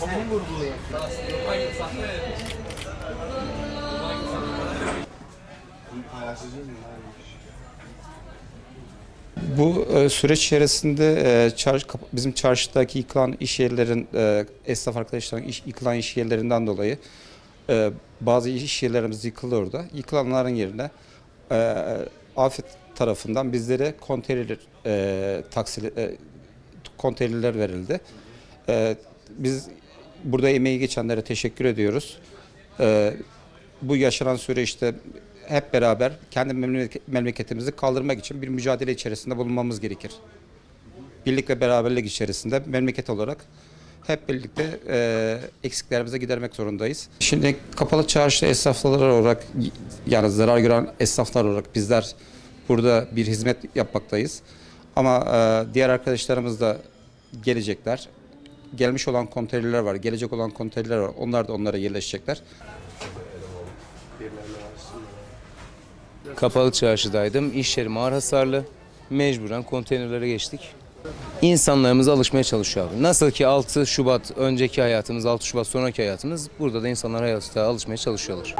Senin vurgulu. Bu e, süreç içerisinde e, çarş, bizim çarşıdaki yıkılan iş yerlerin, e, esnaf arkadaşların iş, yıkılan iş yerlerinden dolayı e, bazı iş yerlerimiz yıkıldı orada. Yıkılanların yerine e, afet tarafından bizlere konteyner e, taksili, e, konteynerler verildi. E, biz burada emeği geçenlere teşekkür ediyoruz. E, bu yaşanan süreçte hep beraber kendi memleke- memleketimizi kaldırmak için bir mücadele içerisinde bulunmamız gerekir. Birlik ve beraberlik içerisinde memleket olarak hep birlikte e, eksiklerimizi gidermek zorundayız. Şimdi kapalı çarşı esnaflar olarak yani zarar gören esnaflar olarak bizler burada bir hizmet yapmaktayız. Ama e, diğer arkadaşlarımız da gelecekler. Gelmiş olan konteynerler var, gelecek olan konteynerler var. Onlar da onlara yerleşecekler. Kapalı çarşıdaydım. İş yerim ağır hasarlı. Mecburen konteynerlere geçtik. İnsanlarımız alışmaya çalışıyor. Nasıl ki 6 Şubat önceki hayatımız, 6 Şubat sonraki hayatımız burada da insanlar hayata alışmaya çalışıyorlar.